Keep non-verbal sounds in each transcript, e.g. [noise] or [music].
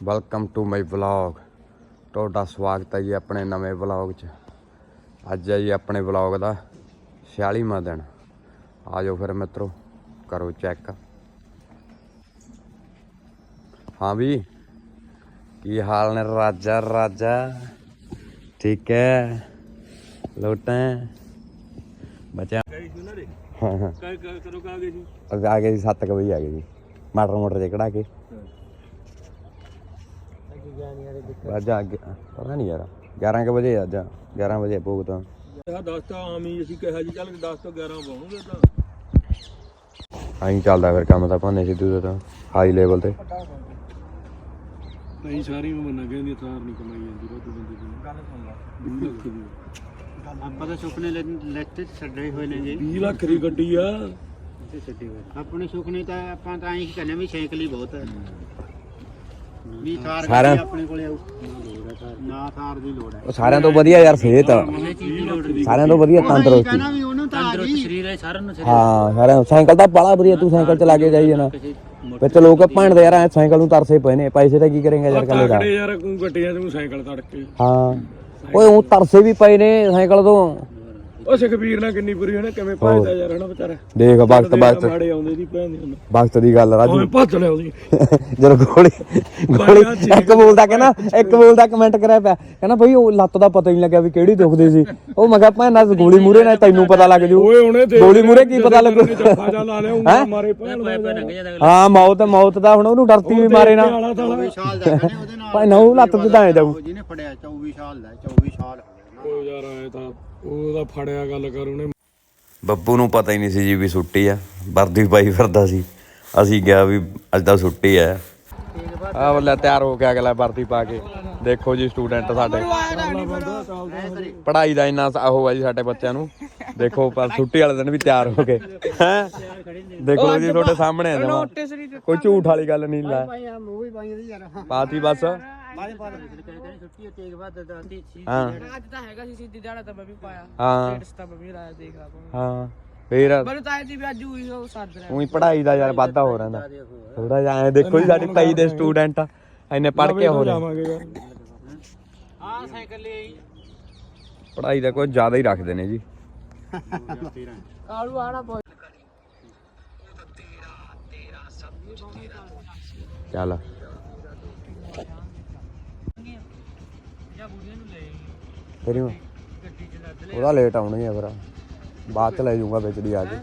Welcome to my vlog ਤੁਹਾਡਾ ਸਵਾਗਤ ਹੈ ਜੀ ਆਪਣੇ ਨਵੇਂ ਵਲੌਗ 'ਚ। ਅੱਜ ਹੈ ਜੀ ਆਪਣੇ ਵਲੌਗ ਦਾ 46ਵਾਂ ਦਿਨ। ਆ ਜਾਓ ਫਿਰ ਮਿੱਤਰੋ ਕਰੋ ਚੈੱਕ ਹਾਂ ਵੀ ਕੀ ਹਾਲ ਨੇ ਰਾਜਾ ਰਾਜਾ? ਠੀਕ ਹੈ? ਲੋਟਾਂ? ਬਚਾ ਹਾਂ ਹਾਂ। ਕਦੋਂ ਕਾ ਗਏ ਸੀ? ਆ ਗਏ ਸੀ 7 ਵਜੇ ਆ ਗਏ ਜੀ। ਮਟਰ ਮੋਟਰ ਜੇ ਕਢਾ ਕੇ। ਅੱਜ ਅੱਗੇ ਪਤਾ ਨਹੀਂ ਯਾਰ 11 ਕੁ ਵਜੇ ਅੱਜ 11 ਵਜੇ ਭੋਗ ਤਾਂ। ਆਹ 10 ਤਾਂ ਆਮ ਹੀ ਅਸੀਂ ਕਿਹਾ ਜੀ ਚੱਲ 10 ਤੋਂ 11 ਪਾਉਂਗੇ ਤਾਂ। ਆਈ ਚੱਲਦਾ ਫਿਰ ਕੰਮ ਤਾਂ ਭਾਨੇ ਸਿੱਧੂ ਦਾ ਤਾਂ ਹਾਈ ਲੈਵਲ ਤੇ। ਨਹੀਂ ਸਾਰੀ ਨੂੰ ਮੰਨਾ ਕਹਿੰਦੀ ਥਾਰ ਨਹੀਂ ਕਮਾਈ ਜਾਂਦੀ ਰੋਟੀ ਬੰਦੇ ਦੀ। ਗੱਲ ਸੁਣ ਆਪਾਂ ਤਾਂ ਸੁਪਨੇ ਲੈ- ਲੈਤੇ ਛੱਡੇ ਹੋਏ ਨੇ ਜੀ। 20 ਲੱਖ ਦੀ ਗੱਡੀ ਆ। ਆਪਣੇ ਸੁਪਨੇ ਤਾਂ ਆਪਾਂ ਤਾਂ ਐਂ ਕਹਿੰਦੇ ਵੀ ਸਾਈਕਲ ਹੀ ਬਹੁਤ ਹੈ। ਵੀ ਥਾਰ ਸਾਰਿਆਂ- ਆਪਣੇ ਕੋਲੇ ਆਉ ਨਾ ਥਾਰ ਦੀ ਲੋੜ ਹੈ। ਉਹ ਸਾਰਿਆਂ ਤੋਂ ਵਧੀਆ ਯਾਰ ਸਿਹਤ ਇਹ ਚੀਜ਼ ਦੀ ਲੋੜ ਨਹੀਂ। ਸਾਰਿਆਂ ਤੋਂ ਵਧੀਆ ਤੰਦਰੁਸਤੀ। ਕਹਿੰਦਾ ਵੀ ਉਹਨੂੰ ਤਾਂ ਆ ਗਈ। ਸਰੀਰ ਹੈ ਸਾਰਿਆਂ ਨੂੰ ਹਾਂ ਸਾਰਿਆਂ ਸਾਈਕਲ ਤਾਂ ਬੜਾ ਵਧੀਆ ਤੂੰ ਸਾਈਕਲ ਚਲਾ ਕੇ ਜਾਈ ਜਾਣਾ। ਵਿੱਚ ਲੋਕ ਭੈਣ ਦੇ ਯਾਰ ਐਂ ਸਾਈਕਲ ਨੂੰ ਤਰਸੇ ਪਏ ਨੇ। ਪੈਸੇ ਤਾਂ ਕੀ ਕਰੇਗਾ ਯਾਰ ਕੱਲੇ ਦਾ? ਕਾਕੜੇ ਯਾਰ ਕੋ ਗੱਡੀਆਂ ਤੂੰ ਸਾਈਕਲ ਤੜਕੇ। ਹਾਂ। ਓਏ ਉਹ ਤਰਸੇ ਵੀ ਪਏ ਨੇ ਸਾਈਕਲ ਤੋਂ। ਉਹ ਸੁਖਬੀਰ ਨਾਲ ਕਿੰਨੀ ਬੁਰੀ ਹੋਣਾ ਕਿਵੇਂ ਭੱਜਦਾ ਯਾਰ ਹਨਾ ਵਿਚਾਰਾ। ਦੇਖ ਵਕਤ ਵਕਤ। ਮਾੜੇ ਆਉਂਦੇ ਦੀ ਭੈਣ ਦੀ ਵਕਤ ਦੀ ਗੱਲ ਰਾਜੂ। ਉਹਨੇ ਭੱਜ ਲਿਆ ਉਹਦੀ। [laughs] ਜਦੋਂ ਗੋਲੀ ਗੋਲੀ ਇੱਕ ਬੋਲਦਾ ਕਹਿੰਦਾ ਇੱਕ ਬੋਲਦਾ ਕਮੈਂਟ ਕਰਿਆ ਪਿਆ। ਕਹਿੰਦਾ ਬਈ ਉਹ ਲੱਤ ਦਾ ਪਤਾ ਹੀ ਨਹੀਂ ਲੱਗਿਆ ਵੀ ਕਿਹੜੀ ਦੁਖਦੀ ਸੀ। ਉਹ ਮੈਂ ਕਿਹਾ ਭੈਣ ਨਾਲ ਗੋਲੀ ਮੂਰੇ ਨਾਲ ਤੈਨੂੰ ਪਤਾ ਲੱਗ ਜੂ। ਓਏ ਉਹਨੇ ਦੇਖ ਗੋਲੀ ਮੂਹਰੇ ਕੀ ਪਤਾ ਲੱਗੂ? ਜੱਫਾ ਜਾ ਲਾ ਲਿਆ ਉਂਗਲ ਮਾਰੇ ਭੈਣ ਦਾ ਲੰਘ ਜਾਂਦਾ ਹਾਂ ਮੌਤ ਮੌਤ ਦਾ ਹੁਣ ਉਹਨੂੰ ਡਰਤੀ ਵੀ ਮਾਰੇ ਨਾ। ਆਲਾ ਥਾਲਾ 24 ਸਾਲ ਦਾ ਕਹਿੰਦੇ ਉਹਦੇ ਨਾਲ। ਭਾਈ ਨਾ ਉਹ ਲੱਤ ਤੇ ਤਾਂ ਐ ਜਾਊ। ਜਿਹਨੇ ਫੜਿਆ 24 ਸਾਲ ਦਾ 24 ਸਾਲ ਹੋ ਗਏ। ਉਹ ਯਾਰ ਆਏ ਤਾਂ ਉਹਦਾ ਫੜਿਆ ਗੱਲ ਕਰ ਉਹਨੇ। ਬੱਬੂ ਨੂੰ ਪਤਾ ਹੀ ਨਹੀਂ ਸੀ ਜੀ ਵੀ ਛੁੱਟੀ ਆ। ਵਰਦੀ ਪਾਈ ਫਿਰਦਾ ਸੀ। ਅਸੀਂ ਗਿਆ ਵੀ ਅੱਜ ਤਾਂ ਛੁੱਟੀ ਆ। ਆ ਬੱਲੇ ਤਿਆਰ ਹੋ ਕੇ ਅਗਲਾ ਵਰਦੀ ਪਾ ਕੇ। ਦੇਖੋ ਜੀ ਸਟੂਡੈਂਟ ਸਾਡੇ। ਪੜ੍ਹਾਈ ਦਾ ਇੰਨਾ ਉਹ ਆ ਜੀ ਸਾਡੇ ਬੱਚਿਆਂ ਨੂੰ। ਦੇਖੋ ਪਰ ਛੁੱਟੀ ਵਾਲੇ ਦਿਨ ਵੀ ਤਿਆਰ ਹੋ ਕੇ। ਹੈਂ? ਦੇਖੋ ਜੀ ਤੁਹਾਡੇ ਸਾਹਮਣੇ ਆ ਜਮਾ। ਕੋਈ ਝੂਠ ਵਾਲੀ ਗੱਲ ਨਹੀਂ ਲੈ। ਭਾਈ ਮੂਵੀ ਪਾਈ ਦੀ ਯਾਰ। ਪਾਤੀ ਬਸ। ਪਾ ਦੇ ਛੁੱਟੀ ਤੇ ਇੱਕ ਵਾਰ ਦਦਾਤੀ ਸੀ। ਹਾਂ। ਅੱਜ ਤਾਂ ਹੈਗਾ ਸੀ ਸਿੱਧੀ ਦਿਹਾੜਾ ਤਾਂ ਮੈਂ ਵੀ ਪਾਇਆ। ਹਾਂ। ਸਟੇਟਸ ਤਾਂ ਮੈਂ ਵੀ ਲਾਇਆ ਦੇਖ ਲਾ ਹਾਂ ਫੇਰ ਮੈਨੂੰ ਤਾਂ ਐਦੀ ਵੀ ਅੱਜ ਹੋਈ ਉਹ ਸੱਦ ਰਿਹਾ। ਉਹੀ ਪੜ੍ਹਾਈ ਦਾ ਯਾਰ ਵਾਧਾ ਹੋ ਰਹਿੰਦਾ ਥੋੜਾ ਜਿਹਾ ਐਂ ਦੇਖੋ ਜੀ ਸਾਡੀ ਪਈ ਦੇ ਸਟੂਡੈਂਟ ਇੰਨੇ ਪੜ੍ਹ ਕੇ ਹੋ ਰਹੇ। ਜਾਵਾਂਗੇ ਯਾਰ। ਹਾਂ ਸਾਈਕਲ ਲਈ ਪੜ੍ਹਾਈ ਦਾ ਕੋਈ ਜ਼ਿਆਦਾ ਹੀ ਰੱਖਦੇ ਨੇ ਜੀ। ਕਾਲੂ ਆਣਾ ਪੋ ਚੱਲ। ਤੇਰੀ ਉਹਦਾ ਲੇਟ ਆਉਣੀ ਆ ਫਿਰ। ਬਾਅਦ ਚ ਲੈ ਜਾਊਗਾ ਵਿੱਚ ਦੀ ਆ ਕੇ।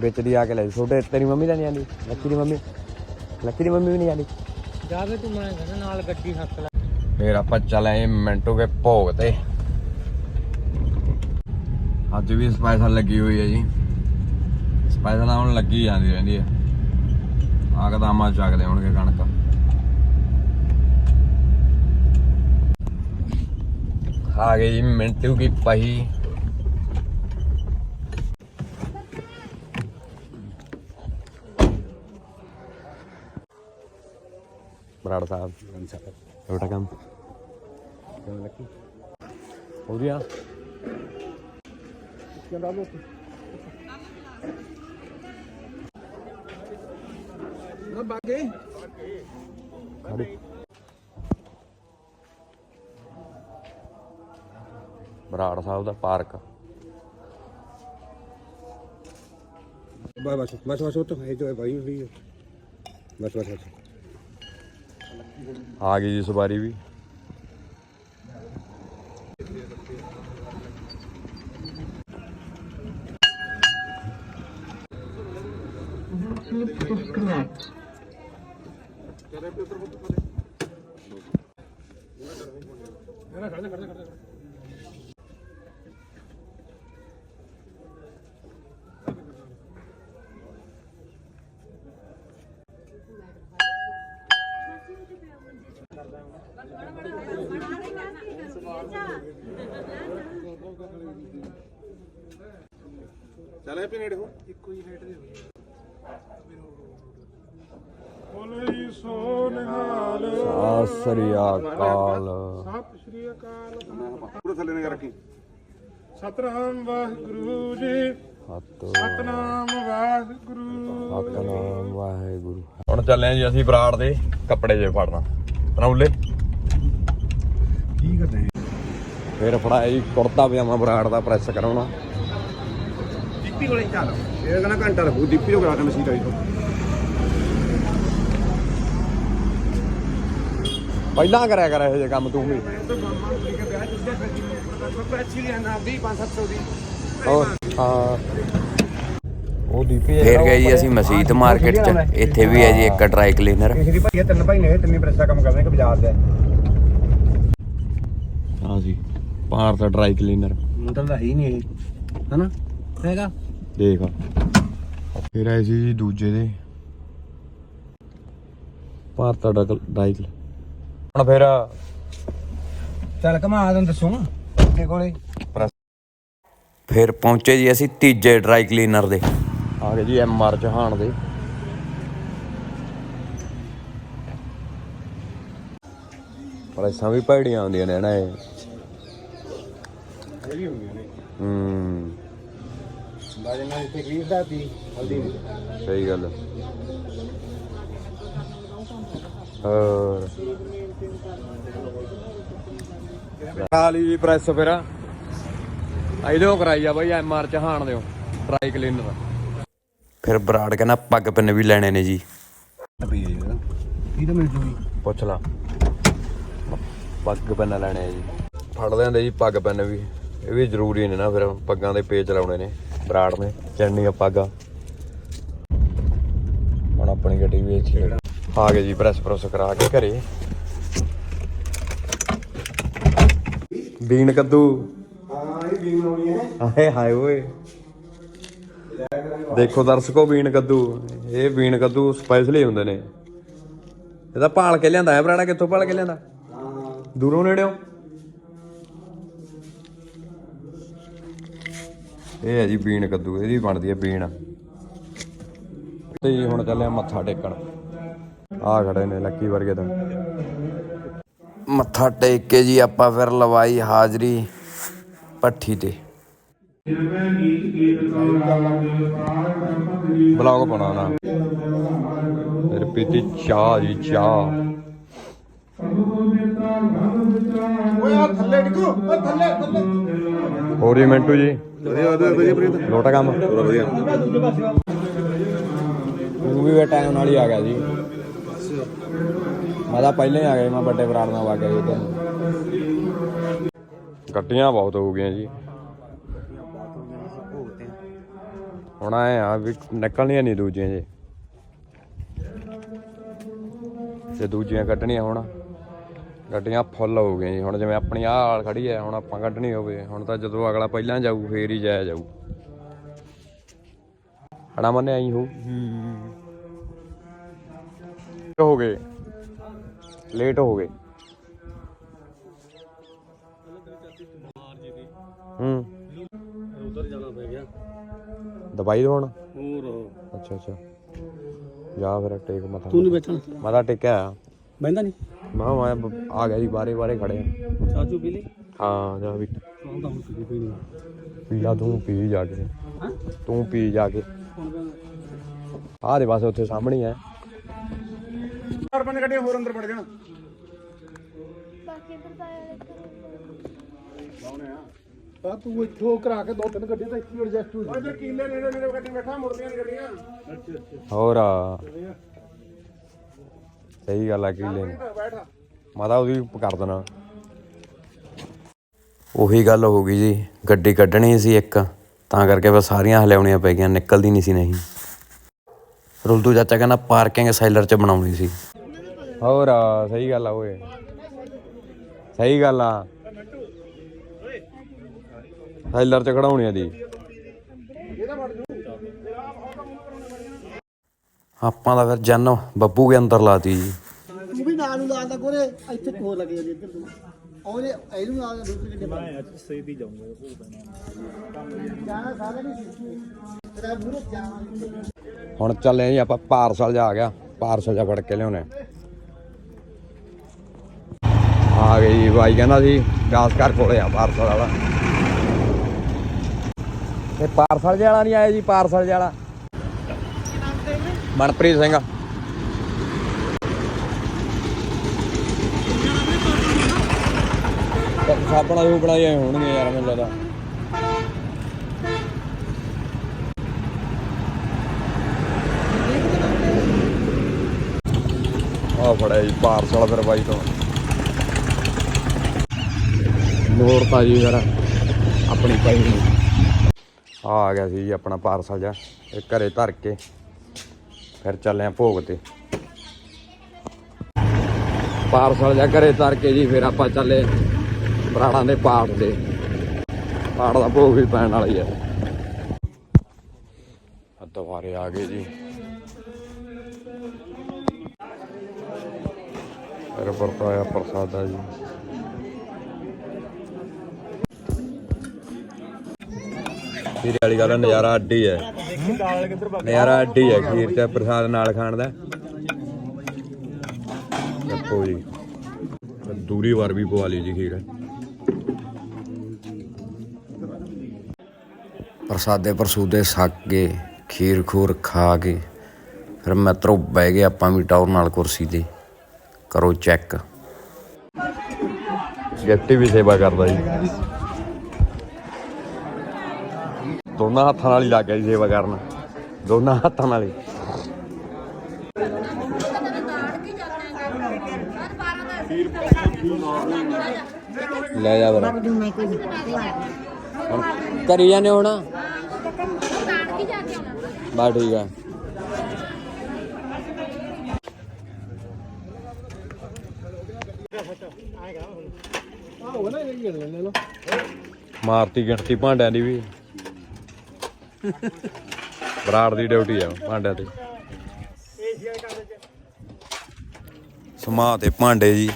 ਵਿੱਚ ਦੀ ਆ ਕੇ ਲੈ। ਛੋਟੇ ਤੇਰੀ ਮੰਮੀ ਨਹੀਂ ਆਂਦੀ ਲੱਕੀ ਦੀ ਮੰਮੀ? ਲੱਕੀ ਦੀ ਮੰਮੀ ਵੀ ਨਹੀਂ ਆਂਦੀ ਜਾਵੇ ਤੂੰ ਮੈਂ ਕਹਿੰਦਾ ਨਾਲ ਗੱਡੀ ਹੱਕ ਲੈ। ਫੇਰ ਆਪਾਂ ਚਲੇ ਮਿੰਟੂ ਕੇ ਭੋਗ ਤੇ। ਅੱਜ ਵੀ ਸਪੈਸ਼ਲ ਲੱਗੀ ਹੋਈ ਹੈ ਜੀ। ਸਪੈਸ਼ਲ ਹੁਣ ਲੱਗੀ ਜਾਂਦੀ ਰਹਿੰਦੀ ਹੈ ਆ ਕਦਾਮਾ ਚੱਕਦੇ ਹੋਣਗੇ ਕਣਕ। ਆ ਗਈ ਜੀ ਮਿੰਟੂ ਕੀ ਪਹੀ ਬਰਾੜ ਸਾਹਿਬ। ਛੋਟਾ ਕੰਮ? ਕਿਵੇਂ ਲੱਗੀ ਹੋ ਗਿਆ ਨਾ ਬਾਗੇ। ਖੜੀ। ਬਰਾੜ ਸਾਹਿਬ ਦਾ ਪਾਰਕ। ਬਸ ਬਸ ਬਸ ਬਸ ਉਹ ਤਾਂ ਹੈ ਜੋ ਹੈ ਭਾਈ ਹੋਈ ਹੈ। ਬਸ ਬਸ ਬਸ। ਆ ਗਈ ਜੀ ਸਵਾਰੀ ਵੀ। ਪੀ ਨੇੜੇ ਹੋ ਬੋਲੇ ਸੋਨਹਾਲ। ਸਤਿ ਸ੍ਰੀ ਅਕਾਲ। ਸਤਿ ਸ਼੍ਰੀ ਅਕਾਲ। ਪੂਰਾ ਥੱਲੇ ਨੇ ਰੱਖੀ। ਸਤਨਾਮ ਵਾਹਿਗੁਰੂ ਜੀ। ਸਤਿ ਸਤਨਾਮ ਵਾਹਿਗੁਰੂ ਸਤਨਾਮ ਵਾਹਿਗੁਰੂ। ਹੁਣ ਚੱਲੇ ਆ ਜੀ ਅਸੀਂ ਬਰਾੜ ਦੇ ਕੱਪੜੇ ਜੇ ਫੜਨਾ। ਰੌਲੇ। ਕੀ ਕਰਦੇ? ਫਿਰ ਫੜਾਇਆ ਜੀ ਕੁੜਤਾ ਪਜਾਮਾ ਬਰਾੜ ਦਾ ਪ੍ਰੈਸ ਕਰਾਉਣਾ। ਦੀਪੀ ਕੋਲੇ ਚੱਲ ਇਹ ਕਹਿੰਦਾ ਘੰਟਾ ਲੱਗੂ ਦੀਪੀ ਤੋਂ ਕਰਾ ਦੇ ਮਸ਼ੀਨ ਆਈ ਤੋਂ ਪਹਿਲਾਂ ਕਰਿਆ ਕਰ ਇਹੋ ਜਿਹੇ ਕੰਮ ਤੂੰ ਵੀ ਹੋਰ ਹਾਂ ਉਹ ਦੀਪੀ ਫੇਰ ਗਏ ਜੀ ਅਸੀਂ ਮਸਜਿਦ ਮਾਰਕੀਟ ਚ ਇੱਥੇ ਵੀ ਹੈ ਜੀ ਇੱਕ ਡਰਾਈ ਕਲੀਨਰ ਕਿਸੇ ਦੀ ਭਾਈ ਇਹ ਤਿੰਨ ਭਾਈ ਨੇ ਇਹ ਤਿੰਨੇ ਪ੍ਰੈਸ ਦਾ ਕੰਮ ਕਰਦੇ ਇੱਕ ਬਾਜ਼ਾਰ ਦਾ ਹਾਂ ਜੀ ਭਾਰਤ ਡਰਾਈ ਕਲੀਨਰ ਦਾ ਹੈ ਹੀ ਨਹੀਂ ਇਹ ਹਨਾ ਹੈਗਾ ਦੇਖ। ਫਿਰ ਆਏ ਸੀ ਜੀ ਦੂਜੇ ਦੇ। ਭਾਰਤ ਡਰਾਈ ਹੁਣ ਫਿਰ ਚੱਲ ਕਮਾ ਤੈਨੂੰ ਦੱਸੂ ਤੇ ਕੋਲੇ। ਫਿਰ ਪਹੁੰਚੇ ਜੀ ਅਸੀਂ ਤੀਜੇ ਡਰਾਈ ਕਲੀਨਰ ਦੇ। ਆ ਗਏ ਜੀ ਐਮ ਆਰ ਜਹਾਨ ਦੇ। ਪ੍ਰਾਈਸਾਂ ਵੀ ਭੈੜੀਆਂ ਆਉਂਦੀਆਂ ਨੇ ਨਾ ਇਹ। ਇਹ ਵੀ ਹੁੰਦੀਆਂ ਨੇ। ਹੂੰ। ਇੱਥੇ ਦਾ ਹਲਦੀ ਸਹੀ ਗੱਲ ਹੈ। ਹੋਰ ਖਾਲੀ ਜੀ ਪ੍ਰੈਸ ਫਿਰ। ਇਹਦੇ ਕਰਾਈ ਆ ਬਈ ਐਮ ਆਰ ਚਹਾਨ ਦਿਓ। ਡਰਾਈ ਕਲੀਨਰ ਫਿਰ ਬਰਾੜ ਕਹਿੰਦਾ ਪੱਗ ਪਿੰਨ ਵੀ ਲੈਣੇ ਨੇ ਜੀ। ਪਈ ਹੈ ਇਹਦਾ। ਇਹ ਤਾਂ ਮਿਲ ਜੂਗੀ? ਪੁੱਛ ਲਾ। ਪੱਗ ਪੈਨ ਲੈਣੇ ਆ ਜੀ। ਫੜ ਲੈਂਦੇ ਜੀ ਪੱਗ ਪੈਨ ਵੀ। ਇਹ ਵੀ ਜ਼ਰੂਰੀ ਨੇ ਨਾ ਫਿਰ ਪੱਗਾਂ ਦੇ ਪੇਚ ਲਾਉਣੇ ਨੇ। ਬਰਾੜ ਨੇ ਚੜਨੀਆਂ ਪੱਗਾਂ। ਹੁਣ ਆਪਣੀ ਗੱਡੀ ਵੀ ਇੱਥੇ ਆ ਗਏ ਜੀ ਪ੍ਰੈਸ ਪ੍ਰੈਸ ਕਰਾ ਕੇ ਘਰੇ। ਬੀਨ ਕੱਦੂ। ਹਾਂ ਇਹ ਬੀਮ ਲਾਉਣੀ ਹੈ ਹਾਏ ਹਾਏ ਓਏ। ਦੇਖੋ ਦਰਸ਼ਕੋ ਬੀਨ ਕੱਦੂ। ਇਹ ਬੀਨ ਕੱਦੂ ਸਪੈਸ਼ਲੀ ਹੁੰਦੇ ਨੇ। ਇਹਦਾ ਭਾਲ ਕੇ ਲਿਆਂਦਾ ਹੈ ਬਰਾੜਾ, ਕਿੱਥੋਂ ਭਾਲ ਕੇ ਲਿਆਂਦਾ? ਦੂਰੋਂ ਨੇੜਿਓ? ਇਹ ਹੈ ਜੀ ਬੀਨ ਕੱਦੂ ਇਹਦੀ ਬਣਦੀ ਹੈ ਬੀਨ। ਤੇ ਜੀ ਹੁਣ ਚੱਲੇ ਮੱਥਾ ਟੇਕਣ। ਆ ਖੜੇ ਨੇ ਲੱਕੀ ਵਰਗੇ ਤਾਂ। ਮੱਥਾ ਟੇਕ ਕੇ ਜੀ ਆਪਾਂ ਫਿਰ ਲਵਾਈ ਹਾਜ਼ਰੀ ਪੱਠੀ ਤੇ। ਬਲੌਗ ਬਣਾਉਣਾ। ਪੀਤੀ ਚਾਹ ਜੀ ਚਾਹ। ਓਏ ਆ ਥੱਲੇ ਡਿੱਗੋ ਓਏ ਥੱਲੇ ਥੱਲੇ। ਹੋਰ ਮਿੰਟੂ ਜੀ। ਵਧੀਆ ਵਧੀਆ ਵਧੀਆ ਪ੍ਰੀਤ। ਲੋਟਾ ਕੰਮ। ਪੂਰਾ ਵਧੀਆ। ਤੂੰ ਵੀ ਟਾਈਮ ਨਾਲ ਹੀ ਆ ਗਿਆ ਜੀ। ਮੈਂ ਤਾਂ ਪਹਿਲਾਂ ਹੀ ਆ ਗਿਆ ਮੈਂ ਵੱਡੇ ਬਰਾੜ ਨਾਲ ਆ ਗਿਆ ਜੀ ਤੇ ਗੱਟੀਆਂ ਬਹੁਤ ਹੋ ਗਈਆਂ ਜੀ। ਹੁਣ ਆਏ ਆ ਵੀ ਨਿਕਲਣੀਆਂ ਨਹੀਂ ਦੂਜੀਆਂ ਜੀ। ਤੇ ਦੂਜੀਆਂ ਕੱਢਣੀਆਂ ਹੁਣ। ਗੱਡੀਆਂ ਫੁੱਲ ਹੋ ਗਈਆਂ ਜੀ। ਹੁਣ ਜਿਵੇਂ ਆਪਣੀ ਆਹ ਹਾਲ ਖੜੀ ਹੈ ਹੁਣ ਆਪਾਂ ਕੱਢਣੀ ਹੋਵੇ ਹੁਣ ਤਾਂ ਜਦੋਂ ਅਗਲਾ ਪਹਿਲਾਂ ਜਾਊ ਫੇਰ ਹੀ ਜਾਇਆ ਜਾਊ। ਹਣਾ ਮੰਨੇ ਆਈ ਹੋ? ਹੋ। ਗਏ। ਲੇਟ ਹੋ ਗਏ। ਹੂੰ। ਉਧਰ ਜਾਣਾ ਪੈ ਗਿਆ ਦਵਾਈ ਦਵਾਉਣ? ਹੋਰ। ਅੱਛਾ ਅੱਛਾ। ਜਾ ਫਿਰ ਟੇਕ ਮਥਾ ਤੂੰ ਨਹੀਂ ਬੈਠਣਾ। ਮੈਂ ਤਾਂ ਟੇਕਿਆ। ਬੈਂਦਾ ਨਹੀਂ? ਮੈਂ ਮੈਂ ਆ ਗਿਆ ਜੀ ਬਾਰੇ ਬਾਰੇ ਖੜੇ ਆ। ਚਾਚੂ ਪੀ ਲਈ? ਹਾਂ ਜਾ ਵੀ। ਆਉਂਦਾ ਹੁਣ ਪੀ ਪਈ ਨਹੀਂ ਪੀ ਲਾ ਤੂੰ ਪੀ ਜਾ ਕੇ। ਹਾਂ? ਤੂੰ ਪੀ ਜਾ ਕੇ। ਕੌਣ ਕਹਿੰਦਾ ਆਹ ਦੇ ਪਾਸੇ ਉੱਥੇ ਸਾਹਮਣੇ ਹੀ ਹੈ ਚਾਰ ਪੰਜ ਗੱਡੀਆਂ ਹੋਰ ਅੰਦਰ ਵੜ ਜਾਣ। ਬਾਕੀ ਇੱਧਰ ਪਾਇਆ ਆ। ਤੂੰ ਇੱਥੋਂ ਕਰਾ ਕੇ ਦੋ ਤਿੰਨ ਗੱਡੀਆਂ ਤਾਂ ਇੱਥੇ ਐਡਜਸਟ ਹੋ ਓਏ ਜੇ ਕੀਲੇ ਨੇੜੇ ਨੇੜੇ ਗੱਡੀ ਬੈਠਾ ਮੁੜਦੀਆਂ ਨੇ ਗੱਡੀਆਂ। ਹੋਰ ਆ। ਸਹੀ ਗੱਲ ਆ, ਕੀ ਲੈਣ? ਬੈਠ ਉਹਦੀ ਕਰ ਦੇਣਾ। ਉਹੀ ਗੱਲ ਹੋ ਗਈ ਜੀ, ਗੱਡੀ ਕੱਢਣੀ ਸੀ ਇੱਕ, ਤਾਂ ਕਰਕੇ ਬਸ ਸਾਰੀਆਂ ਹਲਿਆਉਣੀਆਂ ਪੈ ਗਈਆਂ, ਨਿਕਲਦੀ ਨਹੀਂ ਸੀ, ਨਹੀਂ। ਰੁਲਦੂ ਚਾਚਾ ਕਹਿੰਦਾ ਪਾਰਕਿੰਗ ਸੈਲਰ 'ਚ ਬਣਾਉਣੀ ਸੀ। ਹੋਰ ਸਹੀ ਗੱਲ ਆ ਓਏ। ਸਹੀ ਗੱਲ ਆ। ਸੈਲਰ 'ਚ ਖੜਾਉਣੀ ਆ ਦੀ ਆਪਾਂ ਦਾ ਫਿਰ ਜਨ ਬੱਬੂ ਕੇ ਅੰਦਰ ਲਾਤੀ ਜੀ। ਉਹ ਵੀ ਨਾਲ ਨੂੰ ਲਾਦਾ ਕੋਰੇ ਇੱਥੇ ਹੋਰ ਲੱਗੇ ਜਾਂਦੇ ਇੱਧਰ ਨੂੰ ਉਹਨੇ ਇਹਨੂੰ ਨਾਲ ਦੂਸਰੀ ਗੱਡੀ ਮੈਂ ਅੱਜ ਸਹੀ ਜਾਊਂਗਾ ਜਾਣਾ ਸਾਰਾ ਨਹੀਂ ਤੇਰਾ ਮੂਰੇ ਜਾਣਾ ਹੁਣ ਚੱਲੇ ਜੀ ਆਪਾਂ ਪਾਰਸਲ ਜਾ ਆ ਗਿਆ। ਪਾਰਸਲ ਜਾ ਫੜ ਕੇ ਲਿਆਉਣੇ। ਆ ਗਈ ਜੀ ਬਾਈ ਕਹਿੰਦਾ ਸੀ ਗਾਸ ਘਰ ਕੋਲੇ ਆ ਪਾਰਸਲ ਵਾਲਾ। ਇਹ ਪਾਰਸਲ ਵਾਲਾ ਨਹੀਂ ਆਇਆ ਜੀ ਪਾਰਸਲ ਵਾਲਾ। ਮਨਪ੍ਰੀਤ ਸਿੰਘ। ਸਾਬਣਾ ਉਹ ਬਣਾਏ ਹੋਣਗੇ ਯਾਰ, ਮੈਨੂੰ ਲੱਗਦਾ। ਆ ਫੜਿਆ ਜੀ, ਪਾਰਸਲ ਫਿਰ ਬਾਈ ਤੋਂ। ਮੋੜਤਾ ਜੀ ਯਾਰ, ਆਪਣੀ ਪਾਈ ਆ ਆ ਗਿਆ ਸੀ ਜੀ ਆਪਣਾ ਪਾਰਸਲ ਜਾ ਇਹ ਘਰੇ ਧਰ ਕੇ। ਫਿਰ ਚੱਲੇ ਆ ਭੋਗ ਤੇ। ਪਾਰਸਲ ਜਾ ਘਰੇ ਧਰ ਕੇ ਜੀ ਫਿਰ ਆਪਾਂ ਚੱਲੇ ਬਰਾੜਾਂ ਦੇ ਪਾਠ ਦੇ ਪਾਠ ਦਾ ਭੋਗ ਵੀ ਪੈਣ ਵਾਲੀ ਹੈ ਆ ਦੁਬਾਰੇ ਆ ਗਏ ਜੀ। ਫਿਰ ਵਰਤਾਇਆ ਪ੍ਰਸਾਦਾ ਜੀ। ਖੀਰ ਵਾਲੀ ਗੱਲ ਆ, ਨਜ਼ਾਰਾ ਅੱਡੀ ਹੈ ਨਜ਼ਾਰਾ ਅੱਡੀ ਹੈ ਖੀਰ ਤੇ ਪ੍ਰਸਾਦ ਨਾਲ ਖਾਣ ਦਾ। ਦੇਖੋ ਜੀ। ਦੂਰੀ ਵਾਰ ਵੀ ਪਵਾ ਲਈ ਜੀ ਖੀਰ। ਪ੍ਰਸਾਦੇ ਪ੍ਰਸੂਦੇ ਛਕ ਕੇ ਖੀਰ ਖੂਰ ਖਾ ਕੇ ਫਿਰ ਮੈਤਰੋ ਬਹਿ ਗਏ ਆਪਾਂ ਵੀ ਟਾਉਰ ਨਾਲ ਕੁਰਸੀ ਤੇ। ਕਰੋ ਚੈੱਕ। ਗਿਫਟੀ ਵੀ ਸੇਵਾ ਕਰਦਾ ਜੀ। ਦੋਨਾਂ ਹੱਥਾਂ ਨਾਲ ਹੀ ਲੱਗ ਗਿਆ ਜੀ ਸੇਵਾ ਕਰਨ। ਦੋਨਾਂ ਹੱਥਾਂ ਨਾਲ ਹੀ। ਲੈ ਜਾ ਬਰਾ। ਕਰੀ ਜਾਨੇ ਹੁਣ? ਬਾ ਠੀਕ ਆ। ਮਾਰਤੀ ਗਿਣਤੀ ਭਾਂਡਿਆਂ ਦੀ ਵੀ। ਬਰਾੜ ਦੀ ਡਿਊਟੀ ਆ ਭਾਂਡਿਆਂ ਤੇ। ਸਮਾ ਤੇ ਭਾਂਡੇ ਜੀ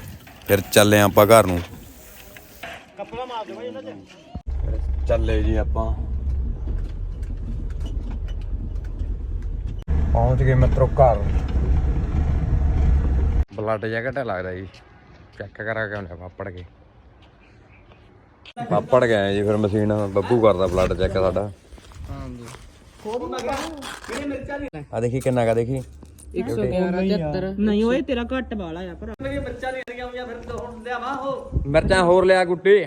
ਫਿਰ ਚੱਲੇ ਆਪਾਂ ਘਰ ਨੂੰ। ਚੱਲੇ ਜੀ ਆਪਾਂ। ਪਹੁੰਚ ਗਏ ਮਿੱਤਰੋ ਘਰ। ਬਲੱਡ ਜਿਹਾ ਘਟਾ ਲੱਗਦਾ ਜੀ। ਚੈੱਕ ਕਰਾ ਕੇ ਆਉਂਦੇ ਪਾਪੜ ਕੇ। ਪਾਪੜ ਗਏ ਜੀ ਫਿਰ ਮਸ਼ੀਨ ਬੱਬੂ ਕਰਦਾ ਬਲੱਡ ਚੈੱਕ ਸਾਡਾ। ਆ ਦੇਖੀ ਕਿੰਨਾ ਕਾ ਦੇਖੀ। 111 73 ਨਹੀਂ ਓਏ ਤੇਰਾ ਘੱਟ ਵਾਲਾ ਆ ਭਰਾ। ਮਿਰਚਾਂ ਹੋਰ ਲਿਆ ਗੁੱਟੀ।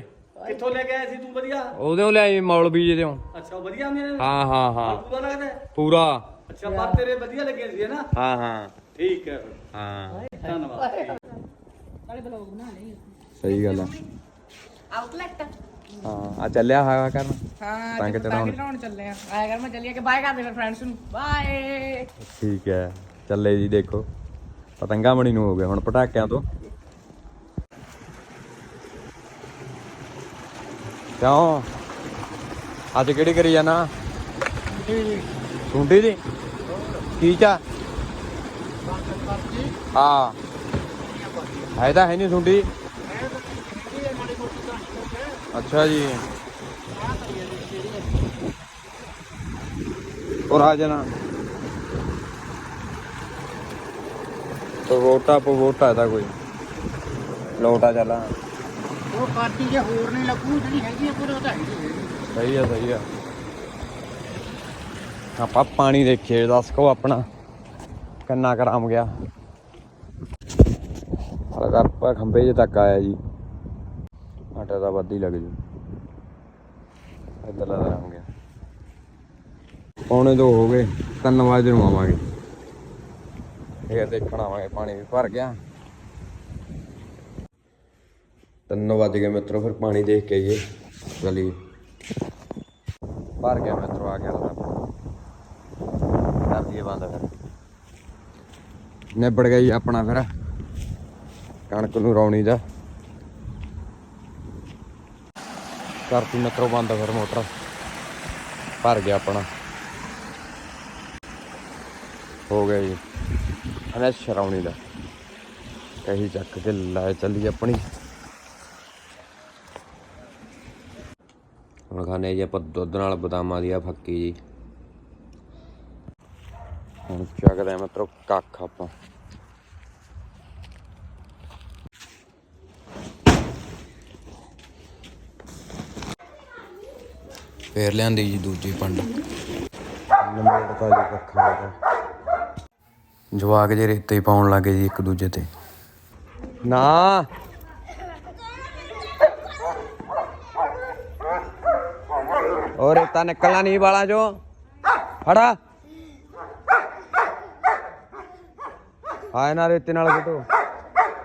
ਕਿੱਥੋਂ ਲੈ ਕੇ ਆਇਆ ਸੀ ਤੂੰ ਵਧੀਆ? ਉਹਦੇ ਲਿਆਈ ਮੌਲਵੀ ਜੀ ਦੇ ਅੱਛਾ ਵਧੀਆ ਮੇਰੇ ਹਾਂ ਹਾਂ ਹਾਂ। ਪੂਰਾ ਲੱਗਦਾ? ਹੈ? ਪੂਰਾ। ਅੱਛਾ ਪਰ ਤੇਰੇ ਵਧੀਆ ਲੱਗੇ ਸੀ ਨਾ ਹਾਂ ਹਾਂ। ਠੀਕ ਹੈ। ਹਾਂ। ਧੰਨਵਾਦ। ਸਹੀ ਗੱਲ ਆ। ਆਊਟਲੈਟ। ਹਾਂ ਆ ਚੱਲਿਆ ਹਾਂ ਕਰਨ। ਹਾਂ ਟੰਗ ਚੜਾਉਣ। ਲਾਉਣ ਚੱਲੇ ਆ। ਆਇਆ ਕਰ ਮੈਂ ਚੱਲੀਏ ਕਿ ਬਾਏ ਕਰਦੇ ਫਿਰ ਫਰੈਂਡਸ ਨੂੰ। ਬਾਏ। ਠੀਕ ਹੈ ਚੱਲੇ ਜੀ ਦੇਖੋ। ਪਤੰਗਾ ਮਣੀ ਨੂੰ ਹੋ ਗਿਆ ਹੁਣ ਪਟਾਕਿਆਂ ਤੋਂ। ਕਿਉਂ? ਅੱਜ ਕਿਹੜੀ ਕਰੀ ਜਾਣਾ? ਸੁੰਡੀ ਦੀ ਕੀ ਚਾ? ਹਾਂ। ਹੈ ਤਾਂ ਹੈ ਨਹੀਂ ਸੁੰਡੀ। ਅੱਛਾ ਜੀ। ਔਰ ਆ ਜਾਣਾ। ਪਵੋਟਾ ਪਵੋਟਾ ਇਹਦਾ ਕੋਈ। ਲੋਟਾ ਚੱਲਾ। ਉਹ ਪਾਰਟੀ ਜੇ ਹੋਰ ਨਹੀਂ ਲੱਗੂ ਜਿਹੜੀ ਹੈਗੀ ਪਰ ਉਹ ਤਾਂ ਹੈਗੀ ਸਹੀ ਆ ਸਹੀ ਆ। ਆਪਾਂ ਪਾਣੀ ਦੇਖੀਏ ਦੱਸ ਕੋ ਆਪਣਾ। ਕੰਨਾ ਕਰਾਮ ਗਿਆ। ਹਲ ਕਰ ਪਾ ਖੰਬੇ ਜੇ ਤੱਕ ਆਇਆ ਜੀ। ਆਟਾ ਤਾਂ ਵੱਧ ਹੀ ਲੱਗ ਜੂ। ਇੱਧਰ ਲਾ ਰਾਮ ਗਿਆ। ਪੌਣੇ ਦੋ ਹੋ ਗਏ, ਤਿੰਨ ਵਜੇ ਨੂੰ ਆਵਾਂਗੇ। ਇਹ ਦੇਖਣ ਆਵਾਂਗੇ, ਪਾਣੀ ਵੀ ਭਰ ਗਿਆ। ਤਿੰਨ ਵੱਜ ਗਏ ਮਿੱਤਰੋ, ਫਿਰ ਪਾਣੀ ਦੇਖ ਕੇ ਆਈਏ। ਚਲੀਏ ਭਰ ਗਿਆ ਮਿੱਤਰੋ, ਆ ਗਿਆ ਤਾਂ। ਕਰ ਦਈਏ ਬੰਦ ਫਿਰ। ਨਿਬੜ ਗਈ ਆਪਣਾ ਫਿਰ। ਕਣਕ ਨੂੰ ਰੌਣੀ ਦਾ। ਕਰਤੀ ਮਿੱਤਰੋ ਬੰਦ ਫਿਰ ਮੋਟਰ। ਭਰ ਗਿਆ ਆਪਣਾ। ਹੋ ਗਿਆ ਜੀ। ਅਨੇ ਸ਼ਰਾਉਣੀ ਦਾ। ਕਹੀ ਚੱਕ ਕੇ ਲੈ ਚੱਲੀ ਆਪਣੀ। ਹੁਣ ਖਾਣੇ ਜੀ ਆਪਾਂ ਦੁੱਧ ਨਾਲ ਬਦਾਮਾਂ ਦੀ ਆ ਫੱਕੀ ਜੀ। ਹੁਣ ਚੱਕਦੇ ਆ ਕੱਖ ਆਪਾਂ। ਫੇਰ ਲਿਆਂਦੀ ਜੀ ਦੂਜੀ ਪੰਡ। ਜੀ ਦਾ ਜਵਾਕ ਜੇ ਰੇਤੇ ਹੀ ਪਾਉਣ ਲੱਗੇ ਜੀ ਇੱਕ ਦੂਜੇ ਤੇ। ਨਾ। ਔਰ ਰੇਤਾ ਨਿਕਲਣਾ ਨਹੀਂ ਵਾਲਾ ਚੋਂ। ਫੜਾ। ਆਏ ਨਾ ਰੇਤੇ ਨਾਲ ਕਿਤੋਂ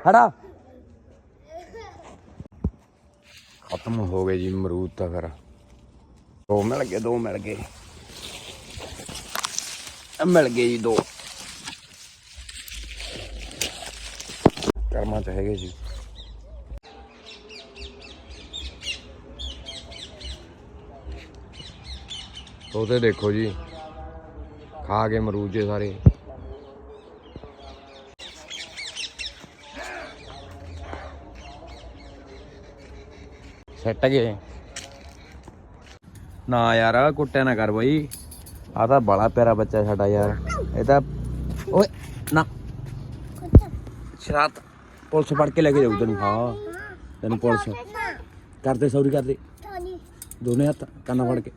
ਫੜਾ। ਖਤਮ ਹੋ ਗਏ ਜੀ ਅਮਰੂਦ ਤਾਂ ਫਿਰ। ਦੋ ਮਿਲ ਗਏ, ਦੋ ਮਿਲ ਗਏ। ਮਿਲ ਗਏ ਜੀ ਦੋ। ਕਰਮਾਂ ਚ ਹੈਗੇ ਜੀ। ਉਹਦੇ ਦੇਖੋ ਜੀ। ਖਾ ਕੇ ਮਰੂਜੇ ਸਾਰੇ। ਸੱਟ ਗਏ। ਨਾ ਯਾਰ, ਆਹ ਕੁੱਟਿਆ ਨਾ ਕਰ ਬਈ। ਆ ਤਾਂ ਬੜਾ ਪਿਆਰਾ ਬੱਚਾ ਸਾਡਾ ਯਾਰ। ਇਹ ਤਾਂ ਓਏ, ਨਾ। ਸ਼ਰਾਤ ਪੁਲਿਸ ਫੜ ਕੇ ਲੈ ਕੇ ਜਾਊ ਤੈਨੂੰ, ਹਾਂ। ਤੈਨੂੰ ਪੁਲਿਸ ਕਰਦੇ ਸੌਰੀ ਕਰਦੇ ਦੋਨੇ ਹੱਥ, ਕੰਨਾਂ ਫੜ ਕੇ।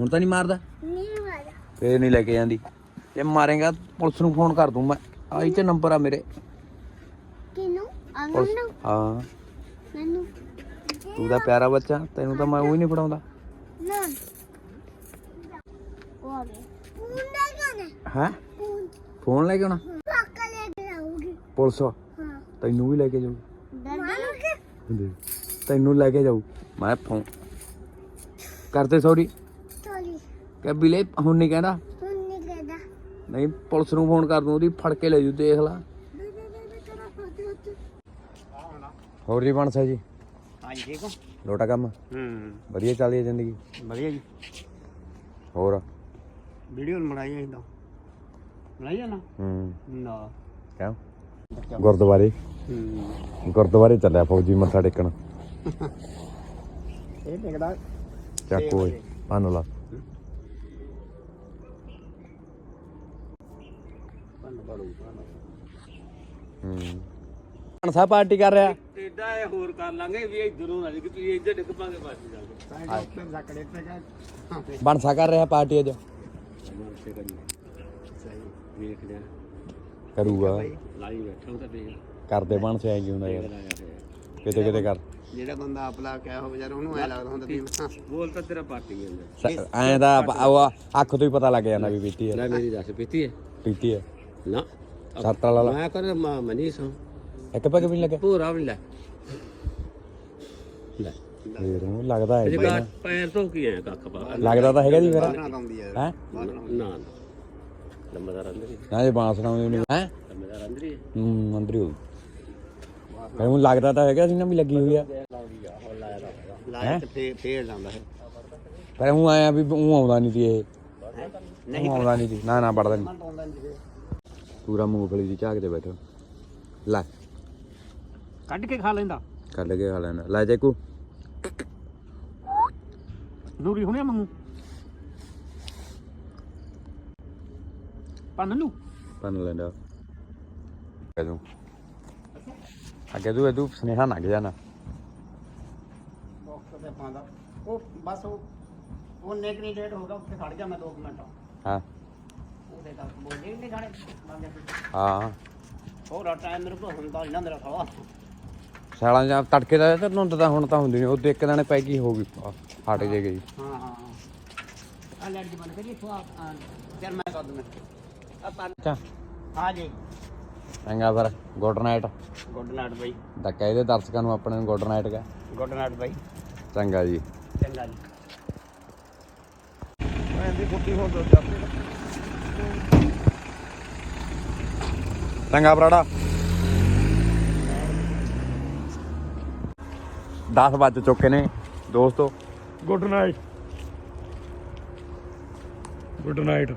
ਹੁਣ ਤਾਂ ਨਹੀਂ ਮਾਰਦਾ? ਫੇਰ ਨਹੀਂ ਲੈ ਕੇ ਜਾਂਦੀ। ਜੇ ਮਾਰੇਗਾ, ਪੁਲਿਸ ਨੂੰ ਫੋਨ ਕਰ ਦੂੰ ਮੈਂ। ਆਈ ਤੇ ਨੰਬਰ ਆ ਮੇਰੇ। ਕਿਨੂੰ ਅਮਨ ਨੂੰ ਹਾਂ। ਮੈਨੂੰ ਤੂੰ ਤਾਂ ਪਿਆਰਾ ਬੱਚਾ, ਤੈਨੂੰ ਤਾਂ ਮੈਂ ਉਹ ਹੀ ਨਹੀਂ ਪੜਾਉਂਦਾ ਨਾ ਉਹ ਆ ਗਏ ਫੋਨ ਲੈ ਕੇ ਆਣਾ ਹੈ ਫੋਨ ਫੋਨ ਲੈ ਕੇ ਆਉਣਾ? ਪਾਕਾ ਲੈ ਕੇ ਆਉਗੀ ਪੁਲਿਸ ਹਾਂ ਤੈਨੂੰ ਵੀ ਲੈ ਕੇ ਜਾਊ। ਤੈਨੂੰ ਲੈ ਕੇ ਜਾਊ। ਮੈਂ ਫੋਨ ਕਰਦੇ ਸੌਰੀ ਚੋਰੀ ਕਿ ਬਿਲੇ ਹੁਣ ਨਹੀਂ ਕਹਿੰਦਾ। ਹੁਣ ਨਹੀਂ ਕਹਦਾ। ਨਹੀਂ ਪੁਲਿਸ ਨੂੰ ਫੋਨ ਕਰ ਦੂੰ ਉਹਦੀ ਫੜ ਕੇ ਲੈ ਜੂ ਦੇਖ ਲਾ। ਹੋਰ ਜੀ ਬਣਸਾ ਜੀ। ਹਾਂਜੀ ਠੀਕ ਹੋ? ਲੋਟਾ ਕੰਮ? ਹੂੰ। ਵਧੀਆ ਚੱਲਦੀ ਹੈ ਜ਼ਿੰਦਗੀ? ਵਧੀਆ ਜੀ। ਹੋਰ? ਵੀਡੀਓ ਬਣਾਈ ਹੈ ਇਦਾਂ ਬਣਾਈ ਹੈ ਨਾ? ਹੂੰ। ਨਾ। ਕਿਉਂ? ਗੁਰਦੁਆਰੇ? ਹੂੰ। ਗੁਰਦੁਆਰੇ ਚੱਲਿਆ ਫੌਜੀ ਮੱਥਾ ਟੇਕਣ। ਇਹ ਦੇਖਦਾ ਚੱਕ ਓਏ ਪੰਨ ਲਾ। ਹੂੰ। ਬਣਸਾ ਪਾਰਟੀ ਕਰ ਰਿਹਾ। ਟੇਡਾ ਇਹ ਹੋਰ ਕਰ ਲਾਂਗੇ ਵੀ ਇਧਰੋਂ ਨਾ ਕਿ ਤੁਸੀਂ ਇੱਧਰ ਡਿੱਗ ਪਾਂਗੇ ਬਾਜੀ ਜਾ ਕੇ ਜ਼ਕੜੇ ਤੇ ਗਏ ਬਣਸਾ ਕਰ ਰਿਹਾ ਪਾਰਟੀ ਅੱਜ? ਵੇਖ ਲਿਆ ਕਰੂਗਾ। ਲਾਈ ਬੈਠਾ ਉਹ ਤਾਂ ਦੇਖ। ਕਰਦੇ ਬਣਸੇ ਐਂ ਕੀ ਹੁੰਦਾ ਯਾਰ। ਕਿਤੇ ਕਿਤੇ ਕਰ। ਜਿਹੜਾ ਬੰਦਾ ਆਪਲਾ ਕਿਹਾ ਹੋ ਵਿਚਾਰਾ ਉਹਨੂੰ ਐ ਲੱਗਦਾ ਹੁੰਦਾ ਵੀ ਬੋਲ ਤਾਂ ਤੇਰਾ ਪਾਰਟੀ ਜਾਂਦਾ ਐਂ ਤਾਂ ਆਪ- ਉਹ ਅੱਖ ਤੋਂ ਹੀ ਪਤਾ ਲੱਗ ਜਾਂਦਾ ਵੀ ਪੀਤੀ ਹੈ। ਲੈ ਮੇਰੀ ਦੱਸ ਪੀਤੀ ਹੈ? ਪੀਤੀ ਹੈ। ਨਾ। ਸੱਤ ਵਾਲਾ ਲਾ। ਮੈਂ ਕਰ ਮਨੀ ਸਾਂ। ਇੱਕ ਪੈਕ ਵੀ ਨਹੀਂ ਲੱਗਿਆ? ਪੂਰਾ ਵੀ ਲੈ। ਲੈ। ਫੇਰ ਉਹ ਲੱਗਦਾ ਹੈ ਜਗਾ ਪੈਰ ਤੋਂ ਕੀ ਹੈ ਕੱਖ ਪਾ? ਲੱਗਦਾ ਤਾਂ ਹੈਗਾ ਜੀ ਫਿਰ। ਨਾ ਆਉਂਦੀ ਹੈ। ਹੈ? ਨਾ ਨਾ ਲੰਮੇਦਾਰ ਅੰਦਰ ਹੀ। ਨਾ ਜੇ ਬਾਂਸ ਨਾ ਉਹਨੂੰ ਹੈ? ਲੰਮੇਦਾਰ ਅੰਦਰ ਹੀ ਹੈ। ਹੂੰ ਅੰਦਰ ਹੀ ਹੋਊ। ਫਿਰ ਉਹ ਲੱਗਦਾ ਤਾਂ ਹੈਗਾ ਸੀ ਨਾ ਵੀ ਲੱਗੀ ਹੋਈ ਆ। ਲਾਇਆ ਤੇ ਫੇਰ ਫੇਰ ਜਾਂਦਾ ਹੈ ਪਰ ਉਹ ਆਇਆ ਵੀ ਉਹ ਆਉਂਦਾ ਨਹੀਂ ਸੀ ਇਹ। ਨਹੀਂ ਆਉਂਦਾ ਨਹੀਂ ਸੀ। ਨਾ ਨਾ ਪੜਦਾ ਨਹੀਂ। ਪੂਰਾ ਮੂੰਗਫਲੀ ਦੀ ਝਾਕ ਤੇ ਬੈਠਾ। ਲੈ। ਕੱਢ ਕੇ ਖਾ ਲੈਂਦਾ। ਕੱਢ ਕੇ ਖਾ ਲੈਣਾ। ਲੈ ਜੇਕੂ। ਨੂਰੀ ਹੁਣੇ ਮੰਗੂ ਪੰਨ ਨੂੰ ਪੰਨ ਲੈਂਦਾ। ਕਦੋਂ ਅੱਗੇ ਤੂੰ ਇਹਦੂ ਸੁਨੇਹਾ ਨਾ ਜਾਣਾ। ਬਾਕਸ ਤੇ ਪਾਉਂਦਾ। ਉਹ ਬਸ ਉਹ ਉਹ ਨੇਕਰੀ ਡੇਟ ਹੋ ਗਿਆ ਉੱਥੇ ਖੜ ਜਾ ਮੈਂ 2 ਮਿੰਟ। ਹਾਂ। ਉਹਦੇ ਤੱਕ ਬੋਲੇ ਨਹੀਂ ਖਾਣੇ ਹਾਂ। ਹੋਰ ਟਾਈਮ ਮੇਰੇ ਕੋਲ ਹੁੰਦਾ ਨਹੀਂ ਨਾ ਮੇਰਾ ਖਾਵਾ ਸਾਲਾਂ ਜਾਂ ਤੜਕੇ ਦਾ ਤਾਂ ਧੁੰਦ ਤਾਂ ਹੁਣ ਤਾਂ ਹੁੰਦੀ ਨਹੀਂ ਉਹ ਤੇ ਇੱਕ ਦਿਨ ਪੈ ਗਈ ਹੋ ਗਈ ਹਟ ਜੇ ਗਈ। ਹਾਂ ਹਾਂ ਆ ਲੈਟ ਦੀ ਬੰਦ ਕਰੀਏ ਥੋੜਾ ਫਿਰ ਮੈਂ ਕਰ ਦੂੰ ਆ ਪੰਨ ਹਾਂ ਜੀ। ਚੰਗਾ ਫਿਰ good night good night bye. ਤਾਂ ਕਹਿੰਦੇ ਦਰਸ਼ਕਾਂ ਨੂੰ ਆਪਣੇ ਨੂੰ ਗੁੱਡ ਨਾਈਟ ਕਾ ਗੁੱਡ ਨਾਈਟ ਬਾਈ। ਚੰਗਾ ਜੀ। ਚੰਗਾ ਜੀ। ਚੰਗਾ ਬਰਾੜਾ 10 ਵੱਜ ਚੁੱਕੇ ਨੇ ਦੋਸਤੋ। Good night good night